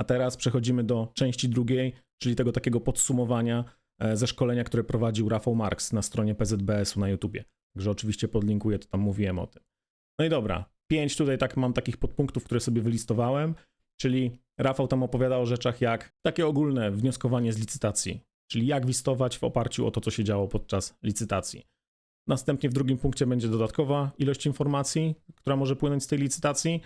A teraz przechodzimy do części drugiej, czyli tego takiego podsumowania e, ze szkolenia, które prowadził Rafał Marks na stronie PZBS-u na YouTubie. Także oczywiście podlinkuję, to tam mówiłem o tym. No i dobra, pięć tutaj tak mam takich podpunktów, które sobie wylistowałem, czyli Rafał tam opowiada o rzeczach jak takie ogólne wnioskowanie z licytacji, czyli jak wistować w oparciu o to, co się działo podczas licytacji. Następnie w drugim punkcie będzie dodatkowa ilość informacji, która może płynąć z tej licytacji.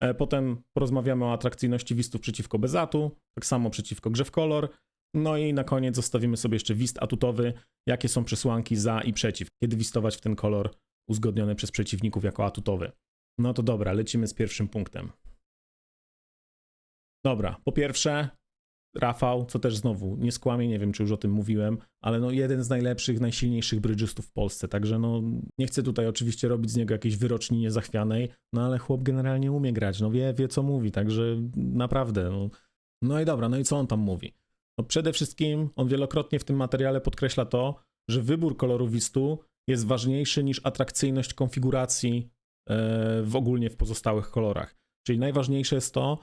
E, Potem porozmawiamy o atrakcyjności wistów przeciwko bezatu, tak samo przeciwko grze w kolor. No i na koniec zostawimy sobie jeszcze wist atutowy, jakie są przesłanki za i przeciw, kiedy wistować w ten kolor uzgodniony przez przeciwników jako atutowy. No to dobra, lecimy z pierwszym punktem. Dobra, po pierwsze, Rafał, co też znowu nie skłamie, nie wiem czy już o tym mówiłem, ale no jeden z najlepszych, najsilniejszych brydżystów w Polsce, także no nie chcę tutaj oczywiście robić z niego jakiejś wyroczni niezachwianej, no ale chłop generalnie umie grać, no wie, wie co mówi, także naprawdę, no. no i dobra, no i co on tam mówi? No przede wszystkim on wielokrotnie w tym materiale podkreśla to, że wybór koloru wistu jest ważniejszy niż atrakcyjność konfiguracji e, w ogólnie w pozostałych kolorach. Czyli najważniejsze jest to,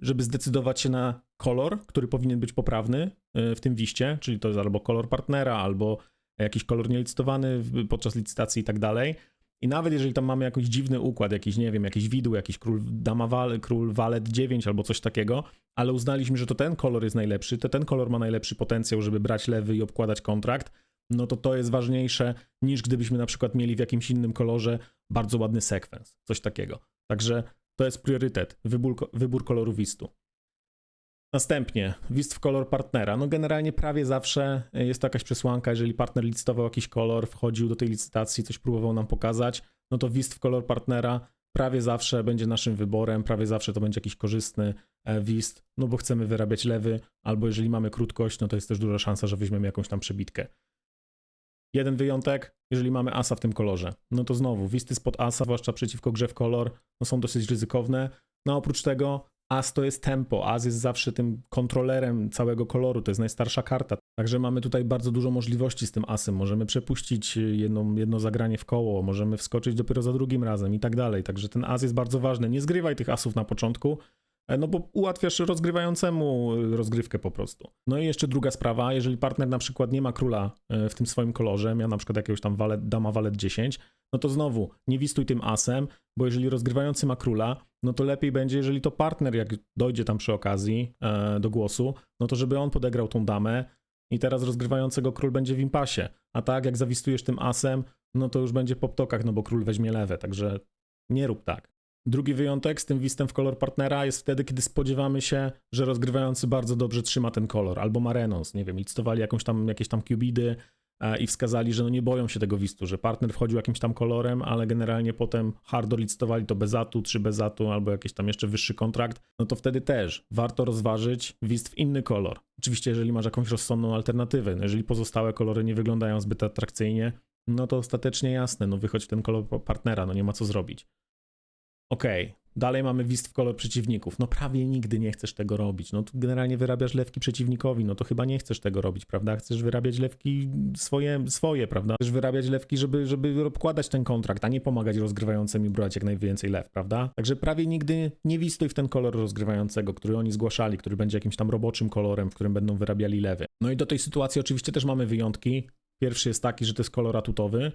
żeby zdecydować się na kolor, który powinien być poprawny e, w tym wiście, czyli to jest albo kolor partnera, albo jakiś kolor nielicytowany podczas licytacji i tak dalej. I nawet jeżeli tam mamy jakiś dziwny układ, jakiś, nie wiem, jakiś widły, jakiś król dama wal, król walet 9 albo coś takiego, ale uznaliśmy, że to ten kolor jest najlepszy, to ten kolor ma najlepszy potencjał, żeby brać lewy i obkładać kontrakt, no to to jest ważniejsze niż gdybyśmy na przykład mieli w jakimś innym kolorze bardzo ładny sekwens, coś takiego. Także to jest priorytet, wybór, wybór koloru wistu. Następnie, wist w kolor partnera. No generalnie prawie zawsze jest to jakaś przesłanka, jeżeli partner licytował jakiś kolor, wchodził do tej licytacji, coś próbował nam pokazać, no to wist w kolor partnera prawie zawsze będzie naszym wyborem, prawie zawsze to będzie jakiś korzystny e, wist, no bo chcemy wyrabiać lewy, albo jeżeli mamy krótkość, no to jest też duża szansa, że weźmiemy jakąś tam przebitkę. Jeden wyjątek, jeżeli mamy asa w tym kolorze. No to znowu, wisty spod asa, zwłaszcza przeciwko grze w kolor, no są dosyć ryzykowne. No oprócz tego, as to jest tempo, as jest zawsze tym kontrolerem całego koloru, to jest najstarsza karta. Także mamy tutaj bardzo dużo możliwości z tym asem. Możemy przepuścić jedną, jedno zagranie w koło, możemy wskoczyć dopiero za drugim razem i tak dalej. Także ten as jest bardzo ważny. Nie zgrywaj tych asów na początku, No bo ułatwiasz rozgrywającemu e, rozgrywkę po prostu. No i jeszcze druga sprawa, jeżeli partner na przykład nie ma króla e, w tym swoim kolorze, miał na przykład jakiegoś tam walet, dama walet 10, no to znowu nie wistuj tym asem, bo jeżeli rozgrywający ma króla, no to lepiej będzie, jeżeli to partner jak dojdzie tam przy okazji e, do głosu, no to żeby on podegrał tą damę i teraz rozgrywającego król będzie w impasie. A tak jak zawistujesz tym asem, no to już będzie po ptokach, no bo król weźmie lewe, także nie rób tak. Drugi wyjątek z tym wistem w kolor partnera jest wtedy, kiedy spodziewamy się, że rozgrywający bardzo dobrze trzyma ten kolor, albo ma renons, nie wiem, licytowali jakąś tam, jakieś tam cubidy e, i wskazali, że no nie boją się tego wistu, że partner wchodził jakimś tam kolorem, ale generalnie potem hardo licytowali to bez atu, czy bez atu, albo jakiś tam jeszcze wyższy kontrakt, no to wtedy też warto rozważyć wist w inny kolor. Oczywiście, jeżeli masz jakąś rozsądną alternatywę, no jeżeli pozostałe kolory nie wyglądają zbyt atrakcyjnie, no to ostatecznie jasne, no wychodź w ten kolor partnera, no nie ma co zrobić. Okej, dalej mamy wist w kolor przeciwników. No prawie nigdy nie chcesz tego robić. No to generalnie wyrabiasz lewki przeciwnikowi, no to chyba nie chcesz tego robić, prawda? Chcesz wyrabiać lewki swoje, swoje prawda? Chcesz wyrabiać lewki, żeby, żeby obkładać ten kontrakt, a nie pomagać rozgrywającym i brać jak najwięcej lew, prawda? Także prawie nigdy nie wistuj w ten kolor rozgrywającego, który oni zgłaszali, który będzie jakimś tam roboczym kolorem, w którym będą wyrabiali lewy. No i do tej sytuacji oczywiście też mamy wyjątki. Pierwszy jest taki, że to jest kolor atutowy,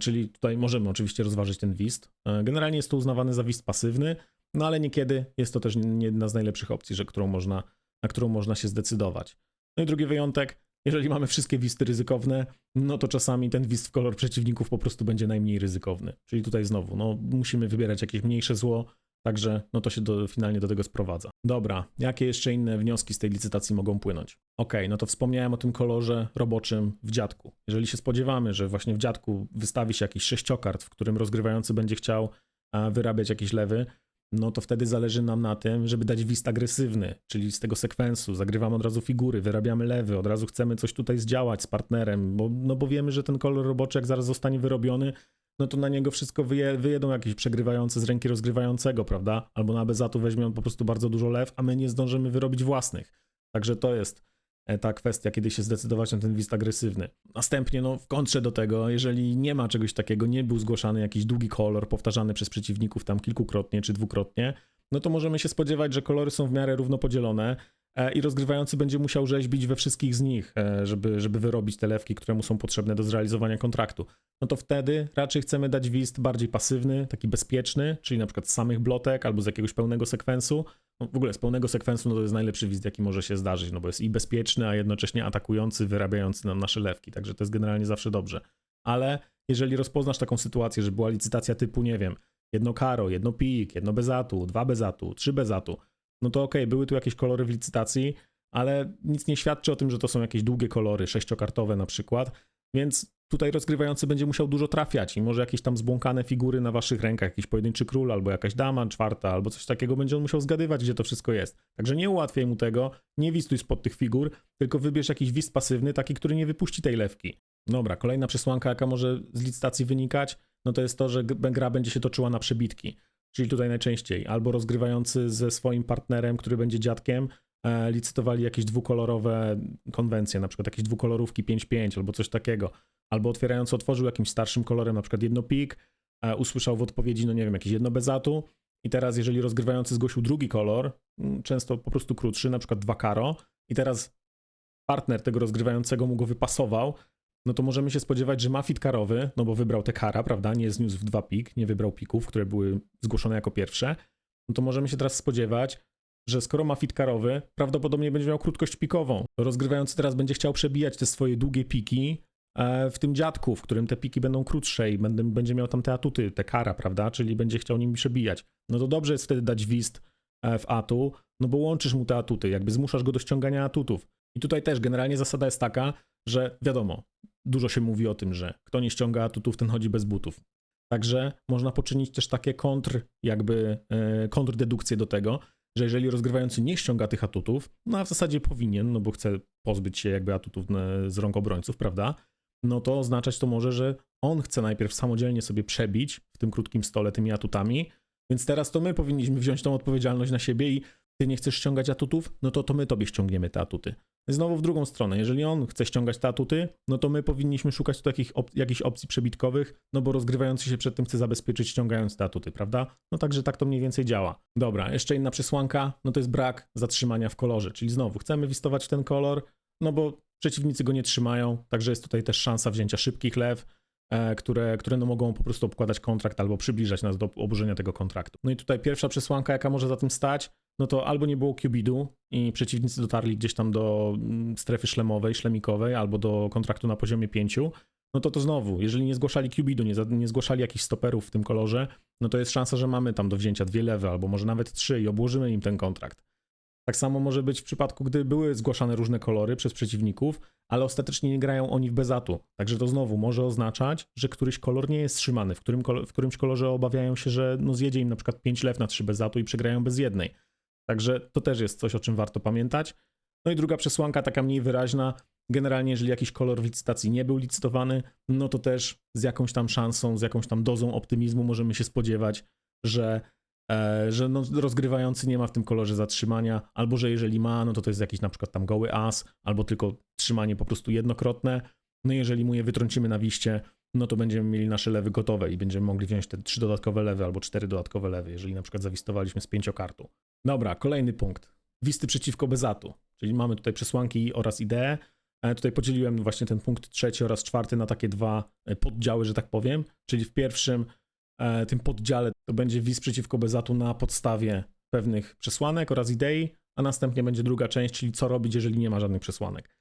Czyli tutaj możemy oczywiście rozważyć ten wist. E, Generalnie jest to uznawany za wist pasywny, no ale niekiedy jest to też jedna z najlepszych opcji, że którą można, na którą można się zdecydować. No i drugi wyjątek, jeżeli mamy wszystkie wisty ryzykowne, no to czasami ten wist w kolor przeciwników po prostu będzie najmniej ryzykowny. Czyli tutaj znowu, no musimy wybierać jakieś mniejsze zło, także no to się do, finalnie do tego sprowadza. Dobra, jakie jeszcze inne wnioski z tej licytacji mogą płynąć? Okej, no to wspomniałem o tym kolorze roboczym w dziadku. Jeżeli się spodziewamy, że właśnie w dziadku wystawi się jakiś sześciokart, w którym rozgrywający będzie chciał e, wyrabiać jakieś lewy, no to wtedy zależy nam na tym, żeby dać wist agresywny, czyli z tego sekwensu zagrywamy od razu figury, wyrabiamy lewy, od razu chcemy coś tutaj zdziałać z partnerem, bo, no bo wiemy, że ten kolor roboczy jak zaraz zostanie wyrobiony, no to na niego wszystko wyje, wyjedą jakieś przegrywające z ręki rozgrywającego, prawda? Albo na bezatu weźmie on po prostu bardzo dużo lew, a my nie zdążymy wyrobić własnych. Także to jest e, ta kwestia, kiedy się zdecydować na ten wist agresywny. Następnie, no w kontrze do tego, jeżeli nie ma czegoś takiego, nie był zgłaszany jakiś długi kolor powtarzany przez przeciwników tam kilkukrotnie czy dwukrotnie, no to możemy się spodziewać, że kolory są w miarę równo podzielone i rozgrywający będzie musiał rzeźbić we wszystkich z nich, e, żeby, żeby wyrobić te lewki, które mu są potrzebne do zrealizowania kontraktu. No to wtedy raczej chcemy dać wist bardziej pasywny, taki bezpieczny, czyli na przykład z samych blotek albo z jakiegoś pełnego sekwensu. No w ogóle z pełnego sekwensu no to jest najlepszy wist, jaki może się zdarzyć, no bo jest i bezpieczny, a jednocześnie atakujący, wyrabiający nam nasze lewki, także to jest generalnie zawsze dobrze. Ale jeżeli rozpoznasz taką sytuację, że była licytacja typu, nie wiem, jedno karo, jedno pik, jedno bezatu, dwa bezatu, trzy bezatu, no to okej, okay, były tu jakieś kolory w licytacji, ale nic nie świadczy o tym, że to są jakieś długie kolory, sześciokartowe na przykład, więc tutaj rozgrywający będzie musiał dużo trafiać i może jakieś tam zbłąkane figury na waszych rękach, jakiś pojedynczy król albo jakaś dama czwarta albo coś takiego będzie on musiał zgadywać, gdzie to wszystko jest. Także nie ułatwiaj mu tego, nie wistuj spod tych figur, tylko wybierz jakiś wist pasywny, taki, który nie wypuści tej lewki. Dobra, kolejna przesłanka, jaka może z licytacji wynikać, no to jest to, że gra będzie się toczyła na przebitki. Czyli tutaj najczęściej albo rozgrywający ze swoim partnerem, który będzie dziadkiem, e, licytowali jakieś dwukolorowe konwencje, na przykład jakieś dwukolorówki 5-5 albo coś takiego. Albo otwierający otworzył jakimś starszym kolorem, na przykład jedno pik, e, usłyszał w odpowiedzi, no nie wiem, jakieś jedno bezatu. I teraz, jeżeli rozgrywający zgłosił drugi kolor, mm, często po prostu krótszy, na przykład dwa karo, i teraz partner tego rozgrywającego mu go wypasował, no to możemy się spodziewać, że ma fit karowy, no bo wybrał te kara, prawda, nie zniósł dwa pik, nie wybrał pików, które były zgłoszone jako pierwsze, no to możemy się teraz spodziewać, że skoro ma fit karowy, prawdopodobnie będzie miał krótkość pikową. Rozgrywający teraz będzie chciał przebijać te swoje długie piki e, w tym dziadku, w którym te piki będą krótsze i będzie miał tam te atuty, te kara, prawda, czyli będzie chciał nimi przebijać. No to dobrze jest wtedy dać wist e, w atu, no bo łączysz mu te atuty, jakby zmuszasz go do ściągania atutów. I tutaj też generalnie zasada jest taka, że wiadomo, dużo się mówi o tym, że kto nie ściąga atutów, ten chodzi bez butów. Także można poczynić też takie kontr, jakby e, kontrdedukcje do tego, że jeżeli rozgrywający nie ściąga tych atutów, no a w zasadzie powinien, no bo chce pozbyć się jakby atutów e, z rąk obrońców, prawda? No to oznaczać to może, że on chce najpierw samodzielnie sobie przebić w tym krótkim stole tymi atutami, więc teraz to my powinniśmy wziąć tą odpowiedzialność na siebie i ty nie chcesz ściągać atutów, no to to my tobie ściągniemy te atuty. Znowu w drugą stronę, jeżeli on chce ściągać te atuty, no to my powinniśmy szukać tu takich op jakichś opcji przebitkowych, no bo rozgrywający się przed tym chce zabezpieczyć ściągając te atuty, prawda? No także tak to mniej więcej działa. Dobra, jeszcze inna przesłanka, no to jest brak zatrzymania w kolorze, czyli znowu chcemy wistować ten kolor, no bo przeciwnicy go nie trzymają, także jest tutaj też szansa wzięcia szybkich lew, które, które no mogą po prostu obkładać kontrakt albo przybliżać nas do oburzenia tego kontraktu. No i tutaj pierwsza przesłanka, jaka może za tym stać, no to albo nie było Cubidu i przeciwnicy dotarli gdzieś tam do mm, strefy szlemowej, szlemikowej, albo do kontraktu na poziomie 5, no to to znowu, jeżeli nie zgłaszali Cubidu, nie, nie zgłaszali jakichś stoperów w tym kolorze, no to jest szansa, że mamy tam do wzięcia dwie lewe, albo może nawet trzy i obłożymy im ten kontrakt. Tak samo może być w przypadku, gdy były zgłaszane różne kolory przez przeciwników, ale ostatecznie nie grają oni w bezatu. Także to znowu może oznaczać, że któryś kolor nie jest trzymany, w, którym, w którymś kolorze obawiają się, że no zjedzie im na przykład 5 lew na 3 bezatu i przegrają bez jednej. Także to też jest coś, o czym warto pamiętać. No i druga przesłanka, taka mniej wyraźna. Generalnie, jeżeli jakiś kolor w licytacji nie był licytowany, no to też z jakąś tam szansą, z jakąś tam dozą optymizmu możemy się spodziewać, że, że no, rozgrywający nie ma w tym kolorze zatrzymania, albo że jeżeli ma, no to to jest jakiś na przykład tam goły as, albo tylko trzymanie po prostu jednokrotne. No jeżeli mu je wytrącimy na wiście, no to będziemy mieli nasze lewy gotowe i będziemy mogli wziąć te trzy dodatkowe lewy albo cztery dodatkowe lewy, jeżeli na przykład zawistowaliśmy z pięciokartu. Dobra, kolejny punkt. Wisty przeciwko bezatu, czyli mamy tutaj przesłanki oraz idee. E, tutaj podzieliłem właśnie ten punkt trzeci oraz czwarty na takie dwa e, poddziały, że tak powiem, czyli w pierwszym e, tym poddziale to będzie wis przeciwko bezatu na podstawie pewnych przesłanek oraz idei, a następnie będzie druga część, czyli co robić, jeżeli nie ma żadnych przesłanek.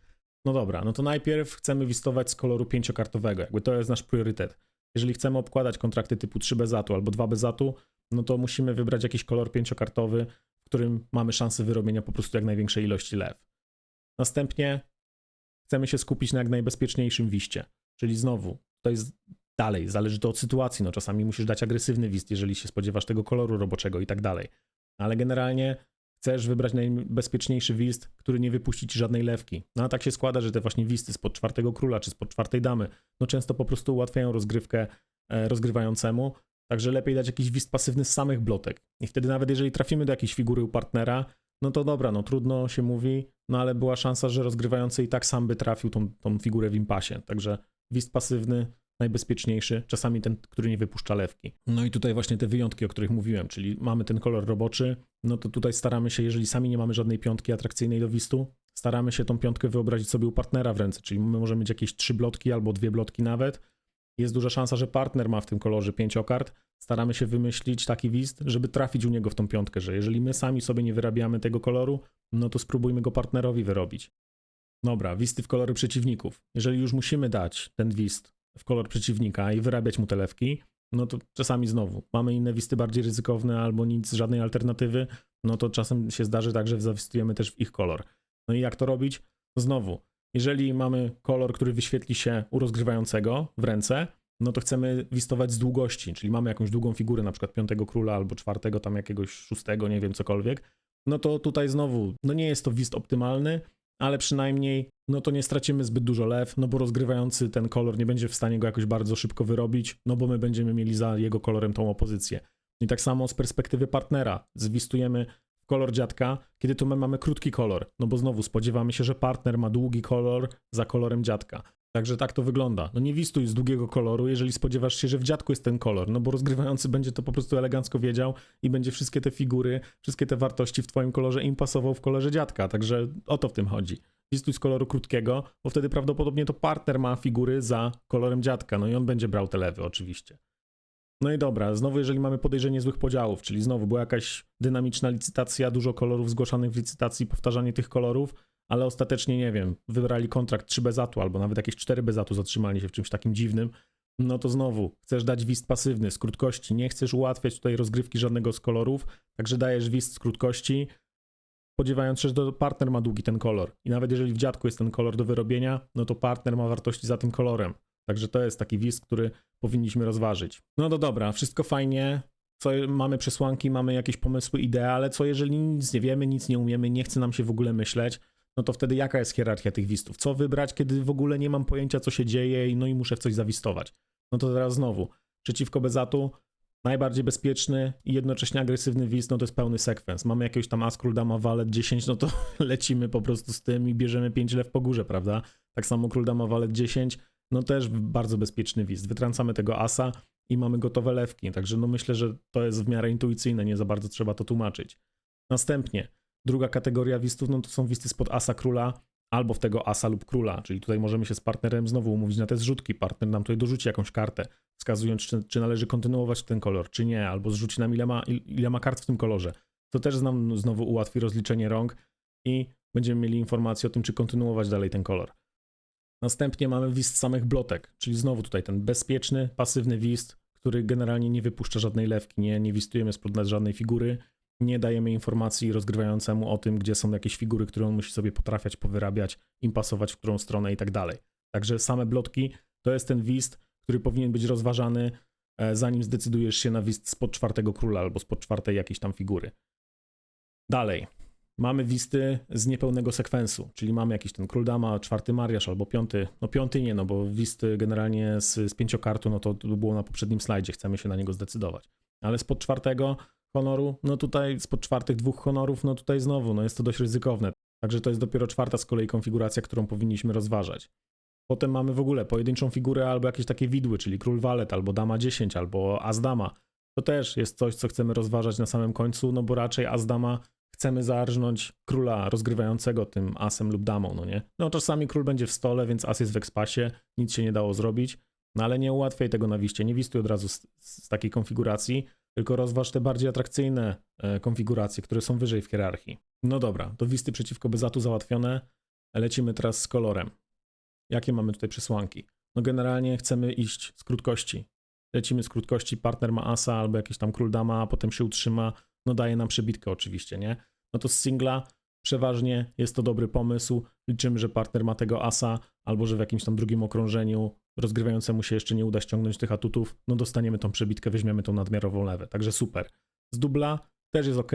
No dobra, no to najpierw chcemy wistować z koloru pięciokartowego, jakby to jest nasz priorytet. Jeżeli chcemy obkładać kontrakty typu 3 bezatu albo 2 bezatu, no to musimy wybrać jakiś kolor pięciokartowy, w którym mamy szansę wyrobienia po prostu jak największej ilości lew. Następnie chcemy się skupić na jak najbezpieczniejszym wiście, czyli znowu, to jest dalej, zależy to od sytuacji, no czasami musisz dać agresywny wist, jeżeli się spodziewasz tego koloru roboczego i tak dalej. Ale generalnie chcesz wybrać najbezpieczniejszy wist, który nie wypuści ci żadnej lewki. No a tak się składa, że te właśnie wisty spod czwartego króla czy spod czwartej damy, no często po prostu ułatwiają rozgrywkę e, rozgrywającemu, także lepiej dać jakiś wist pasywny z samych blotek. I wtedy nawet jeżeli trafimy do jakiejś figury u partnera, no to dobra, no trudno się mówi, no ale była szansa, że rozgrywający i tak sam by trafił tą, tą figurę w impasie, także wist pasywny najbezpieczniejszy, czasami ten, który nie wypuszcza lewki. No i tutaj właśnie te wyjątki, o których mówiłem, czyli mamy ten kolor roboczy, no to tutaj staramy się, jeżeli sami nie mamy żadnej piątki atrakcyjnej do wistu, staramy się tą piątkę wyobrazić sobie u partnera w ręce, czyli my możemy mieć jakieś trzy blotki albo dwie blotki nawet. Jest duża szansa, że partner ma w tym kolorze pięciokart. Staramy się wymyślić taki wist, żeby trafić u niego w tą piątkę, że jeżeli my sami sobie nie wyrabiamy tego koloru, no to spróbujmy go partnerowi wyrobić. Dobra, wisty w kolory przeciwników. Jeżeli już musimy dać ten wist w kolor przeciwnika i wyrabiać mu te lewki, no to czasami znowu mamy inne wisty bardziej ryzykowne albo nic, żadnej alternatywy, no to czasem się zdarzy tak, że zawistujemy też w ich kolor. No i jak to robić? Znowu, jeżeli mamy kolor, który wyświetli się u rozgrywającego w ręce, no to chcemy wistować z długości, czyli mamy jakąś długą figurę, na przykład piątego króla albo czwartego, tam jakiegoś szóstego, nie wiem, cokolwiek, no to tutaj znowu, no nie jest to wist optymalny, ale przynajmniej no to nie stracimy zbyt dużo lew, no bo rozgrywający ten kolor nie będzie w stanie go jakoś bardzo szybko wyrobić, no bo my będziemy mieli za jego kolorem tą opozycję. I tak samo z perspektywy partnera, zwistujemy kolor dziadka, kiedy to my mamy krótki kolor, no bo znowu spodziewamy się, że partner ma długi kolor za kolorem dziadka. Także tak to wygląda. No nie wistuj z długiego koloru, jeżeli spodziewasz się, że w dziadku jest ten kolor, no bo rozgrywający będzie to po prostu elegancko wiedział i będzie wszystkie te figury, wszystkie te wartości w twoim kolorze im pasował w kolorze dziadka, także o to w tym chodzi. Wistuj z koloru krótkiego, bo wtedy prawdopodobnie to partner ma figury za kolorem dziadka, no i on będzie brał te lewy oczywiście. No i dobra, znowu jeżeli mamy podejrzenie złych podziałów, czyli znowu była jakaś dynamiczna licytacja, dużo kolorów zgłaszanych w licytacji, powtarzanie tych kolorów, ale ostatecznie, nie wiem, wybrali kontrakt 3 bezatu albo nawet jakieś 4 bezatu, zatrzymali się w czymś takim dziwnym, no to znowu chcesz dać wist pasywny z krótkości, nie chcesz ułatwiać tutaj rozgrywki żadnego z kolorów, także dajesz wist z krótkości, spodziewając się, że partner ma długi ten kolor. I nawet jeżeli w dziadku jest ten kolor do wyrobienia, no to partner ma wartości za tym kolorem. Także to jest taki wist, który powinniśmy rozważyć. No to dobra, wszystko fajnie. Co, mamy przesłanki, mamy jakieś pomysły, idee, ale co jeżeli nic nie wiemy, nic nie umiemy, nie chce nam się w ogóle myśleć, no to wtedy jaka jest hierarchia tych wistów? Co wybrać, kiedy w ogóle nie mam pojęcia, co się dzieje, no i muszę w coś zawistować? No to teraz znowu, przeciwko Bezatu, najbardziej bezpieczny i jednocześnie agresywny wist, no to jest pełny sekwens. Mamy jakiegoś tam Askul, Dama, Walet 10, no to lecimy po prostu z tym i bierzemy 5 lew po górze, prawda? Tak samo Król, Dama, Walet 10, no też bardzo bezpieczny wist. Wytrącamy tego asa i mamy gotowe lewki, także no myślę, że to jest w miarę intuicyjne, nie za bardzo trzeba to tłumaczyć. Następnie, Druga kategoria wistów, no to są wisty spod asa króla albo w tego asa lub króla, czyli tutaj możemy się z partnerem znowu umówić na te zrzutki. Partner nam tutaj dorzuci jakąś kartę, wskazując, czy, czy należy kontynuować ten kolor, czy nie, albo zrzuci nam ile ma, ile ma kart w tym kolorze. To też nam znowu ułatwi rozliczenie rąk i będziemy mieli informację o tym, czy kontynuować dalej ten kolor. Następnie mamy wist samych blotek, czyli znowu tutaj ten bezpieczny, pasywny wist, który generalnie nie wypuszcza żadnej lewki, nie, nie wistujemy spod żadnej figury, nie dajemy informacji rozgrywającemu o tym, gdzie są jakieś figury, które on musi sobie potrafiać powyrabiać, im pasować w którą stronę i tak dalej. Także same blotki to jest ten wist, który powinien być rozważany, e, zanim zdecydujesz się na wist spod czwartego króla albo spod czwartej jakiejś tam figury. Dalej. Mamy wisty z niepełnego sekwensu, czyli mamy jakiś ten król dama, czwarty mariaż albo piąty. No piąty nie, no bo wisty generalnie z, z pięciokartu, no to, było na poprzednim slajdzie, chcemy się na niego zdecydować. Ale spod czwartego honoru, no tutaj spod czwartych dwóch honorów, no tutaj znowu, no jest to dość ryzykowne. Także to jest dopiero czwarta z kolei konfiguracja, którą powinniśmy rozważać. Potem mamy w ogóle pojedynczą figurę albo jakieś takie widły, czyli król walet, albo dama 10, albo as dama. To też jest coś, co chcemy rozważać na samym końcu, no bo raczej as dama chcemy zarżnąć króla rozgrywającego tym asem lub damą, no nie? No czasami król będzie w stole, więc as jest w ekspasie, nic się nie dało zrobić, no ale nie ułatwiaj tego na wiście, nie wistuj od razu z, z takiej konfiguracji, tylko rozważ te bardziej atrakcyjne e, konfiguracje, które są wyżej w hierarchii. No dobra, to wisty przeciwko bezatu załatwione. Lecimy teraz z kolorem. Jakie mamy tutaj przesłanki? No generalnie chcemy iść z krótkości. Lecimy z krótkości, partner ma asa albo jakiś tam król dama, a potem się utrzyma, no daje nam przebitkę oczywiście, nie? No to z singla przeważnie jest to dobry pomysł. Liczymy, że partner ma tego asa, albo że w jakimś tam drugim okrążeniu rozgrywającemu się jeszcze nie uda ściągnąć tych atutów, no dostaniemy tą przebitkę, weźmiemy tą nadmiarową lewę. Także super. Z dubla też jest ok,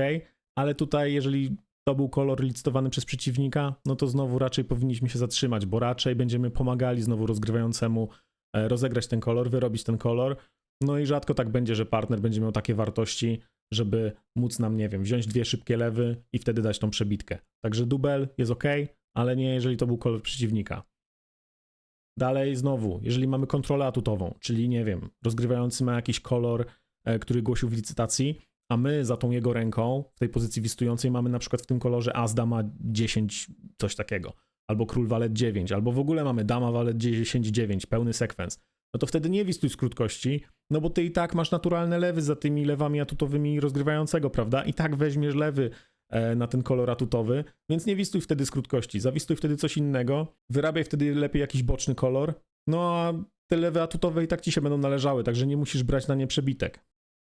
ale tutaj jeżeli to był kolor licytowany przez przeciwnika, no to znowu raczej powinniśmy się zatrzymać, bo raczej będziemy pomagali znowu rozgrywającemu e, rozegrać ten kolor, wyrobić ten kolor. No i rzadko tak będzie, że partner będzie miał takie wartości, żeby móc nam, nie wiem, wziąć dwie szybkie lewy i wtedy dać tą przebitkę. Także dubel jest ok, ale nie jeżeli to był kolor przeciwnika. Dalej znowu, jeżeli mamy kontrolę atutową, czyli nie wiem, rozgrywający ma jakiś kolor, e, który głosił w licytacji, a my za tą jego ręką w tej pozycji wistującej mamy na przykład w tym kolorze as dama 10, coś takiego, albo król walet 9, albo w ogóle mamy dama walet 10 9, pełny sekwens, no to wtedy nie wistuj z krótkości, no bo ty i tak masz naturalne lewy za tymi lewami atutowymi rozgrywającego, prawda? I tak weźmiesz lewy na ten kolor atutowy, więc nie wistuj wtedy z krótkości, zawistuj wtedy coś innego, wyrabiaj wtedy lepiej jakiś boczny kolor, no a te lewy atutowe i tak ci się będą należały, także nie musisz brać na nie przebitek.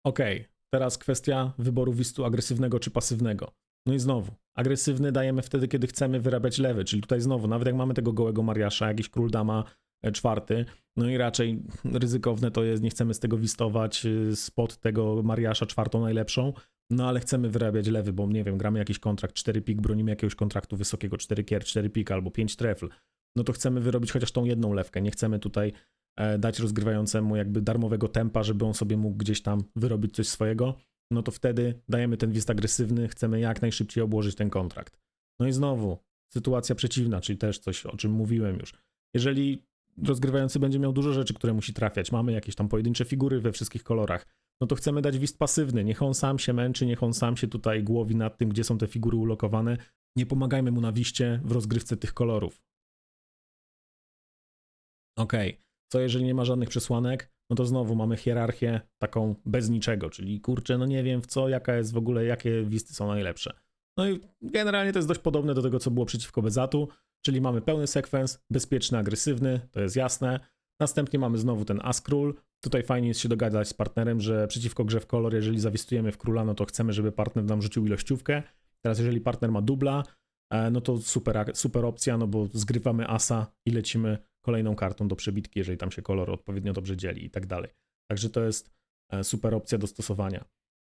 Okej, teraz kwestia wyboru wistu agresywnego czy pasywnego. No i znowu, agresywny dajemy wtedy, kiedy chcemy wyrabiać lewy, czyli tutaj znowu, nawet jak mamy tego gołego Mariasza, jakiś król dama e, czwarty, no i raczej ryzykowne to jest, nie chcemy z tego wistować y, spod tego Mariasza czwartą najlepszą, no ale chcemy wyrabiać lewy, bo nie wiem, gramy jakiś kontrakt 4 pik, bronimy jakiegoś kontraktu wysokiego 4 kier, 4 pik albo 5 trefl, no to chcemy wyrobić chociaż tą jedną lewkę, nie chcemy tutaj e, dać rozgrywającemu jakby darmowego tempa, żeby on sobie mógł gdzieś tam wyrobić coś swojego, no to wtedy dajemy ten wist agresywny, chcemy jak najszybciej obłożyć ten kontrakt. No i znowu, sytuacja przeciwna, czyli też coś, o czym mówiłem już. Jeżeli rozgrywający będzie miał dużo rzeczy, które musi trafiać, mamy jakieś tam pojedyncze figury we wszystkich kolorach, no to chcemy dać wist pasywny. Niech on sam się męczy, niech on sam się tutaj głowi nad tym, gdzie są te figury ulokowane. Nie pomagajmy mu na wiście w rozgrywce tych kolorów. Okej, okay. co jeżeli nie ma żadnych przesłanek? No to znowu mamy hierarchię taką bez niczego, czyli kurczę, no nie wiem w co, jaka jest w ogóle, jakie wisty są najlepsze. No i generalnie to jest dość podobne do tego, co było przeciwko Bezatu, czyli mamy pełny sekwens, bezpieczny, agresywny, to jest jasne. Następnie mamy znowu ten As Król. Tutaj fajnie jest się dogadać z partnerem, że przeciwko grze w kolor, jeżeli zawistujemy w króla, no to chcemy, żeby partner nam rzucił ilościówkę. Teraz jeżeli partner ma dubla, e, no to super, super opcja, no bo zgrywamy asa i lecimy kolejną kartą do przebitki, jeżeli tam się kolor odpowiednio dobrze dzieli i tak dalej. Także to jest e, super opcja do stosowania.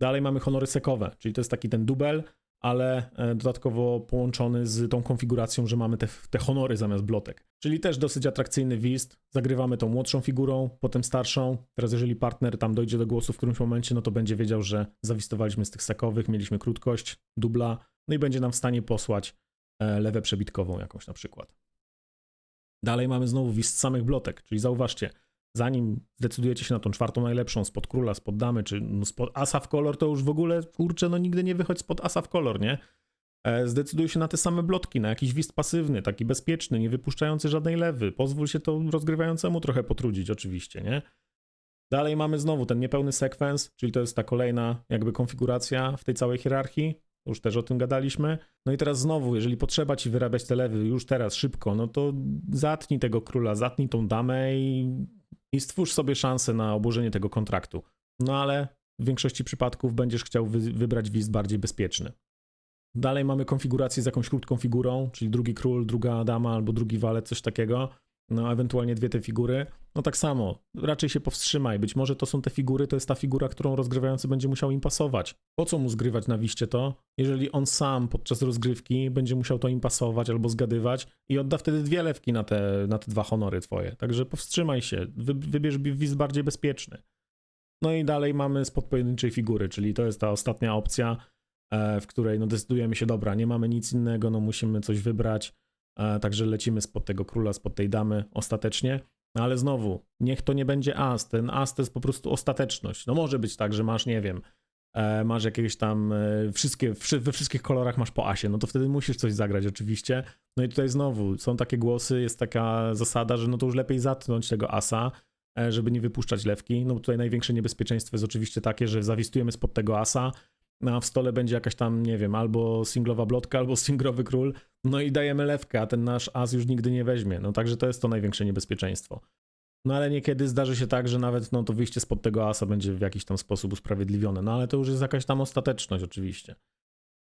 Dalej mamy honory sekowe, czyli to jest taki ten dubel, ale e, dodatkowo połączony z tą konfiguracją, że mamy te, te honory zamiast blotek. Czyli też dosyć atrakcyjny wist. Zagrywamy tą młodszą figurą, potem starszą. Teraz jeżeli partner tam dojdzie do głosu w którymś momencie, no to będzie wiedział, że zawistowaliśmy z tych sekowych, mieliśmy krótkość, dubla, no i będzie nam w stanie posłać e, lewę przebitkową jakąś na przykład. Dalej mamy znowu wist samych blotek, czyli zauważcie, zanim zdecydujecie się na tą czwartą najlepszą spod króla, spod damy, czy no spod asa w kolor, to już w ogóle, kurczę, no nigdy nie wychodź spod asa w kolor, nie? E, zdecyduj się na te same blotki, na jakiś wist pasywny, taki bezpieczny, nie wypuszczający żadnej lewy. Pozwól się to rozgrywającemu trochę potrudzić, oczywiście, nie? Dalej mamy znowu ten niepełny sekwens, czyli to jest ta kolejna jakby konfiguracja w tej całej hierarchii. Już też o tym gadaliśmy. No i teraz znowu, jeżeli potrzeba ci wyrabiać te lewy już teraz szybko, no to zatnij tego króla, zatnij tą damę i i stwórz sobie szansę na obłożenie tego kontraktu. No ale w większości przypadków będziesz chciał wy wybrać wist bardziej bezpieczny. Dalej mamy konfigurację z jakąś krótką figurą, czyli drugi król, druga dama albo drugi walet, coś takiego. No, ewentualnie dwie te figury. No tak samo, raczej się powstrzymaj. Być może to są te figury, to jest ta figura, którą rozgrywający będzie musiał im pasować. Po co mu zgrywać na wiście to, jeżeli on sam podczas rozgrywki będzie musiał to im pasować albo zgadywać i odda wtedy dwie lewki na te, na te dwa honory twoje. Także powstrzymaj się, wy, wybierz wist bardziej bezpieczny. No i dalej mamy spod pojedynczej figury, czyli to jest ta ostatnia opcja, e, w której no decydujemy się, dobra, nie mamy nic innego, no musimy coś wybrać także lecimy spod tego króla, spod tej damy ostatecznie. No ale znowu, niech to nie będzie as. Ten as to jest po prostu ostateczność. No może być tak, że masz, nie wiem, e, masz jakieś tam e, wszystkie, we wszystkich kolorach masz po asie, no to wtedy musisz coś zagrać oczywiście. No i tutaj znowu są takie głosy, jest taka zasada, że no to już lepiej zatnąć tego asa, żeby nie wypuszczać lewki. No tutaj największe niebezpieczeństwo jest oczywiście takie, że zawistujemy spod tego asa, a w stole będzie jakaś tam, nie wiem, albo singlowa blotka, albo singlowy król, no i dajemy lewkę, a ten nasz as już nigdy nie weźmie. No także to jest to największe niebezpieczeństwo. No ale niekiedy zdarzy się tak, że nawet no, to wyjście spod tego asa będzie w jakiś tam sposób usprawiedliwione. No ale to już jest jakaś tam ostateczność oczywiście.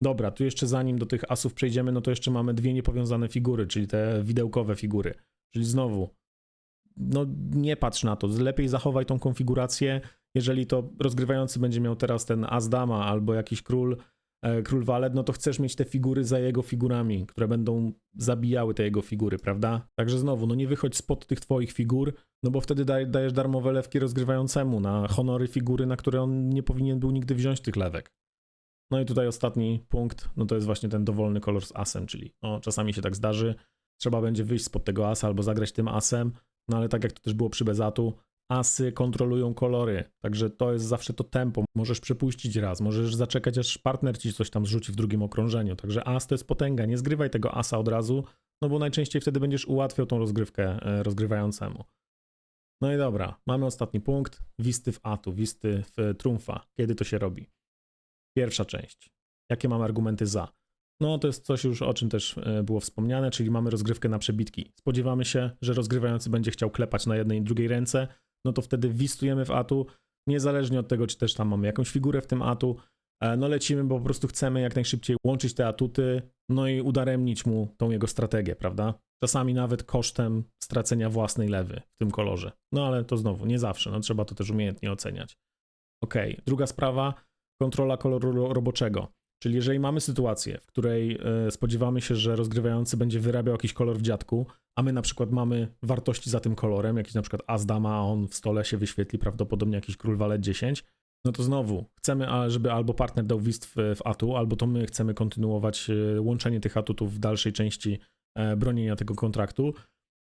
Dobra, tu jeszcze zanim do tych asów przejdziemy, no to jeszcze mamy dwie niepowiązane figury, czyli te widełkowe figury. Czyli znowu, no nie patrz na to, lepiej zachowaj tą konfigurację, jeżeli to rozgrywający będzie miał teraz ten as dama albo jakiś król, e, król walet, no to chcesz mieć te figury za jego figurami, które będą zabijały te jego figury, prawda? Także znowu, no nie wychodź spod tych twoich figur, no bo wtedy daj, dajesz darmowe lewki rozgrywającemu na honory figury, na które on nie powinien był nigdy wziąć tych lewek. No i tutaj ostatni punkt, no to jest właśnie ten dowolny kolor z asem, czyli o, czasami się tak zdarzy, trzeba będzie wyjść spod tego asa albo zagrać tym asem, no ale tak jak to też było przy Bezatu, asy kontrolują kolory, także to jest zawsze to tempo. Możesz przepuścić raz, możesz zaczekać aż partner ci coś tam zrzuci w drugim okrążeniu, także as to jest potęga, nie zgrywaj tego asa od razu, no bo najczęściej wtedy będziesz ułatwiał tą rozgrywkę e, rozgrywającemu. No i dobra, mamy ostatni punkt, wisty w atu, wisty w trumfa. Kiedy to się robi? Pierwsza część. Jakie mamy argumenty za? No to jest coś już o czym też e, było wspomniane, czyli mamy rozgrywkę na przebitki. Spodziewamy się, że rozgrywający będzie chciał klepać na jednej i drugiej ręce, no to wtedy wistujemy w atu, niezależnie od tego, czy też tam mamy jakąś figurę w tym atu, e, no lecimy, bo po prostu chcemy jak najszybciej łączyć te atuty, no i udaremnić mu tą jego strategię, prawda? Czasami nawet kosztem stracenia własnej lewy w tym kolorze. No ale to znowu, nie zawsze, no trzeba to też umiejętnie oceniać. Ok, druga sprawa, kontrola koloru roboczego. Czyli jeżeli mamy sytuację, w której e, spodziewamy się, że rozgrywający będzie wyrabiał jakiś kolor w dziadku, a my na przykład mamy wartości za tym kolorem, jakiś na przykład as dama, a on w stole się wyświetli prawdopodobnie jakiś król walet 10, no to znowu chcemy, żeby albo partner dał wist w, atu, albo to my chcemy kontynuować e, łączenie tych atutów w dalszej części e, bronienia tego kontraktu.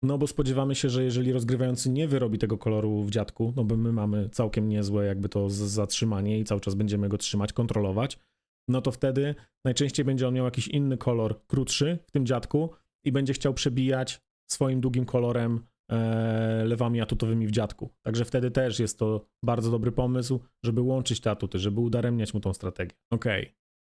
No bo spodziewamy się, że jeżeli rozgrywający nie wyrobi tego koloru w dziadku, no bo my mamy całkiem niezłe jakby to zatrzymanie i cały czas będziemy go trzymać, kontrolować, no to wtedy najczęściej będzie on miał jakiś inny kolor, krótszy w tym dziadku i będzie chciał przebijać swoim długim kolorem e, lewami atutowymi w dziadku. Także wtedy też jest to bardzo dobry pomysł, żeby łączyć te atuty, żeby udaremniać mu tą strategię. Ok.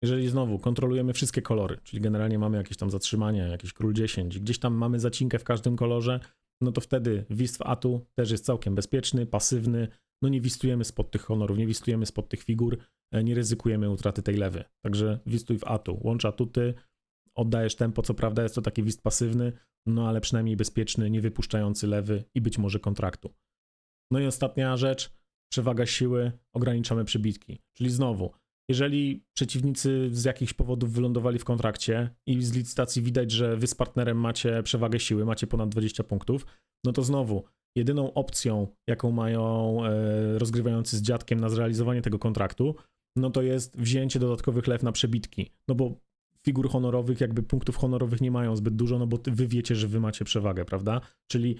Jeżeli znowu kontrolujemy wszystkie kolory, czyli generalnie mamy jakieś tam zatrzymania, jakiś król 10, gdzieś tam mamy zacinkę w każdym kolorze, no to wtedy wist w atu też jest całkiem bezpieczny, pasywny, no nie wistujemy spod tych honorów, nie wistujemy spod tych figur, nie ryzykujemy utraty tej lewy. Także wistuj w atu, łącz atuty, oddajesz tempo, co prawda jest to taki wist pasywny, no ale przynajmniej bezpieczny, nie wypuszczający lewy i być może kontraktu. No i ostatnia rzecz, przewaga siły, ograniczamy przebitki. Czyli znowu, jeżeli przeciwnicy z jakichś powodów wylądowali w kontrakcie i z licytacji widać, że wy z partnerem macie przewagę siły, macie ponad 20 punktów, no to znowu jedyną opcją, jaką mają e, rozgrywający z dziadkiem na zrealizowanie tego kontraktu, no to jest wzięcie dodatkowych lew na przebitki. No bo figur honorowych, jakby punktów honorowych nie mają zbyt dużo, no bo wy wiecie, że wy macie przewagę, prawda? Czyli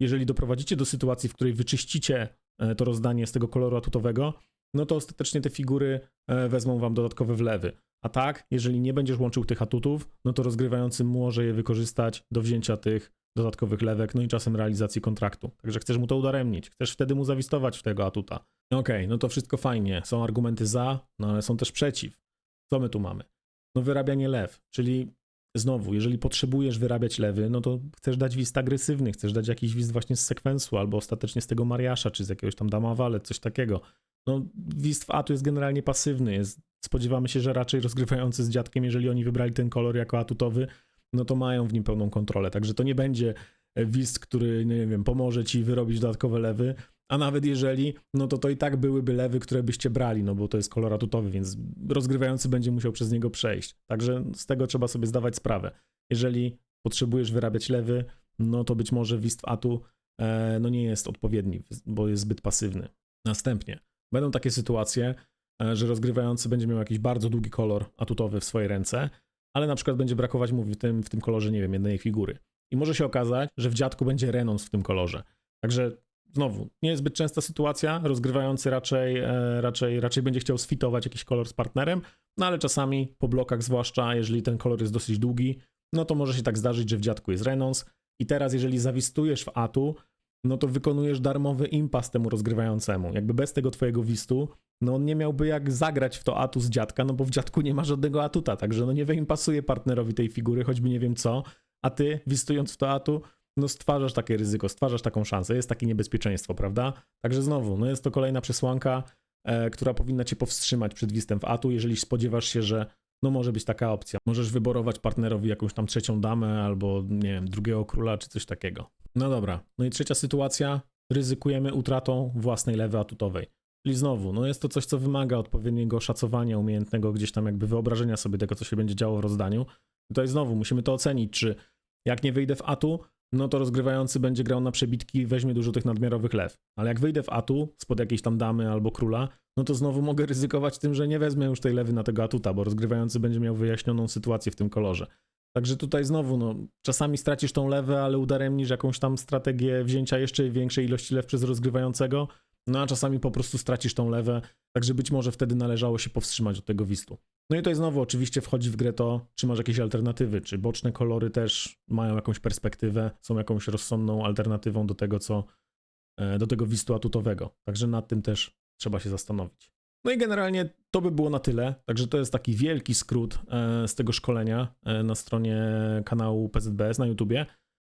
jeżeli doprowadzicie do sytuacji, w której wyczyścicie e, to rozdanie z tego koloru atutowego, no to ostatecznie te figury e, wezmą wam dodatkowe wlewy. A tak, jeżeli nie będziesz łączył tych atutów, no to rozgrywający może je wykorzystać do wzięcia tych dodatkowych lewek, no i czasem realizacji kontraktu. Także chcesz mu to udaremnić, chcesz wtedy mu zawistować w tego atuta. Okej, okay, no to wszystko fajnie, są argumenty za, no ale są też przeciw. Co my tu mamy? No wyrabianie lew, czyli znowu, jeżeli potrzebujesz wyrabiać lewy, no to chcesz dać wist agresywny, chcesz dać jakiś wist właśnie z sekwensu, albo ostatecznie z tego Mariasza, czy z jakiegoś tam Dama Walet, coś takiego. No wist w atu jest generalnie pasywny, jest, spodziewamy się, że raczej rozgrywający z dziadkiem, jeżeli oni wybrali ten kolor jako atutowy, no to mają w nim pełną kontrolę. Także to nie będzie wist, który, nie wiem, pomoże ci wyrobić dodatkowe lewy, a nawet jeżeli, no to to i tak byłyby lewy, które byście brali, no bo to jest kolor atutowy, więc rozgrywający będzie musiał przez niego przejść. Także z tego trzeba sobie zdawać sprawę. Jeżeli potrzebujesz wyrabiać lewy, no to być może wist w atu e, no nie jest odpowiedni, bo jest zbyt pasywny. Następnie będą takie sytuacje, e, że rozgrywający będzie miał jakiś bardzo długi kolor atutowy w swojej ręce, ale na przykład będzie brakować mu w tym, w tym kolorze, nie wiem, jednej figury. I może się okazać, że w dziadku będzie renons w tym kolorze. Także znowu, nie jest zbyt częsta sytuacja, rozgrywający raczej, e, raczej, raczej będzie chciał sfitować jakiś kolor z partnerem, no ale czasami po blokach zwłaszcza, jeżeli ten kolor jest dosyć długi, no to może się tak zdarzyć, że w dziadku jest renons i teraz jeżeli zawistujesz w atu, no to wykonujesz darmowy impas temu rozgrywającemu. Jakby bez tego twojego wistu, no on nie miałby jak zagrać w to atu z dziadka, no bo w dziadku nie ma żadnego atuta, także no nie wyimpasuje partnerowi tej figury, choćby nie wiem co, a ty wistując w to atu, no stwarzasz takie ryzyko, stwarzasz taką szansę, jest takie niebezpieczeństwo, prawda? Także znowu, no jest to kolejna przesłanka, e, która powinna cię powstrzymać przed wistem w atu, jeżeli spodziewasz się, że no może być taka opcja. Możesz wyborować partnerowi jakąś tam trzecią damę albo, nie wiem, drugiego króla czy coś takiego. No dobra, no i trzecia sytuacja, ryzykujemy utratą własnej lewy atutowej. Czyli znowu, no jest to coś, co wymaga odpowiedniego szacowania umiejętnego, gdzieś tam jakby wyobrażenia sobie tego, co się będzie działo w rozdaniu. Tutaj znowu musimy to ocenić, czy jak nie wyjdę w atu, no to rozgrywający będzie grał na przebitki i weźmie dużo tych nadmiarowych lew. Ale jak wyjdę w atu spod jakiejś tam damy albo króla, no to znowu mogę ryzykować tym, że nie wezmę już tej lewy na tego atuta, bo rozgrywający będzie miał wyjaśnioną sytuację w tym kolorze. Także tutaj znowu, no, czasami stracisz tą lewę, ale udaremnisz jakąś tam strategię wzięcia jeszcze większej ilości lew przez rozgrywającego, no a czasami po prostu stracisz tą lewę, także być może wtedy należało się powstrzymać od tego wistu. No i tutaj znowu oczywiście wchodzi w grę to, czy masz jakieś alternatywy, czy boczne kolory też mają jakąś perspektywę, są jakąś rozsądną alternatywą do tego, co e, do tego wistu atutowego. Także nad tym też trzeba się zastanowić. No i generalnie to by było na tyle. Także to jest taki wielki skrót e, z tego szkolenia e, na stronie kanału PZBS na YouTubie.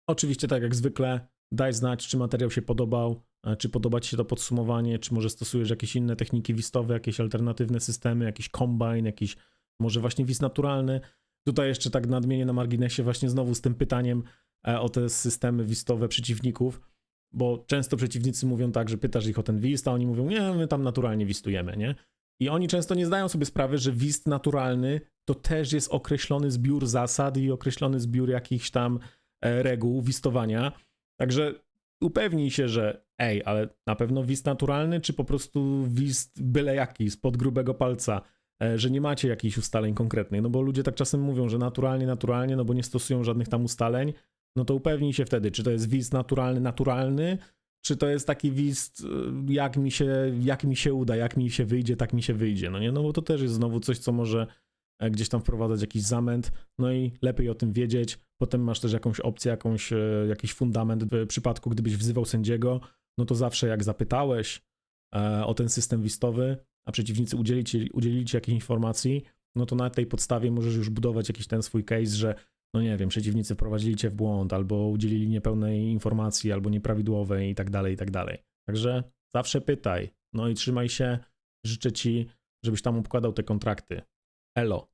Oczywiście, tak jak zwykle, daj znać, czy materiał się podobał, e, czy podoba Ci się to podsumowanie, czy może stosujesz jakieś inne techniki wistowe, jakieś alternatywne systemy, jakiś kombine, jakiś może właśnie wist naturalny. Tutaj jeszcze tak nadmienię na marginesie właśnie znowu z tym pytaniem e, o te systemy wistowe przeciwników, bo często przeciwnicy mówią tak, że pytasz ich o ten wist, a oni mówią, nie, my tam naturalnie wistujemy, nie? I oni często nie zdają sobie sprawy, że wist naturalny to też jest określony zbiór zasad i określony zbiór jakichś tam e, reguł wistowania. Także upewnij się, że ej, ale na pewno wist naturalny, czy po prostu wist byle jaki, spod grubego palca, e, że nie macie jakichś ustaleń konkretnych, no bo ludzie tak czasem mówią, że naturalnie, naturalnie, no bo nie stosują żadnych tam ustaleń, no to upewnij się wtedy, czy to jest wist naturalny, naturalny, czy to jest taki wist, y, jak mi się, jak mi się uda, jak mi się wyjdzie, tak mi się wyjdzie, no nie, no bo to też jest znowu coś, co może e, gdzieś tam wprowadzać jakiś zamęt, no i lepiej o tym wiedzieć, potem masz też jakąś opcję, jakąś, e, jakiś fundament w przypadku, gdybyś wzywał sędziego, no to zawsze jak zapytałeś e, o ten system wistowy, a przeciwnicy udzieli ci, udzielili ci jakiejś informacji, no to na tej podstawie możesz już budować jakiś ten swój case, że no nie wiem, przeciwnicy wprowadzili cię w błąd, albo udzielili niepełnej informacji, albo nieprawidłowej i tak dalej, i tak dalej. Także zawsze pytaj, no i trzymaj się, życzę ci, żebyś tam układał te kontrakty. Elo.